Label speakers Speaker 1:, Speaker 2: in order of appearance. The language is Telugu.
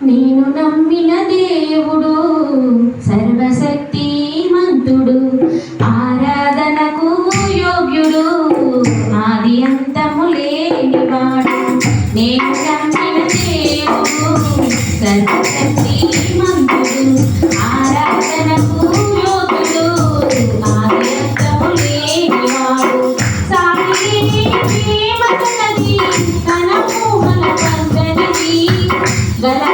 Speaker 1: నేను నమ్మిన దేవుడు సర్వశక్తి మంతుడు ఆరాధనకు యోగ్యుడు ఆది అంతము లేనివాడు నేను నమ్మిన దేవుడు సర్వశక్తి మంతుడు ఆరాధనకు యోగ్యుడు ఆది అంతము లేనివాడు సాయి ప్రేమ కనది కనమూహల పంచనిది గల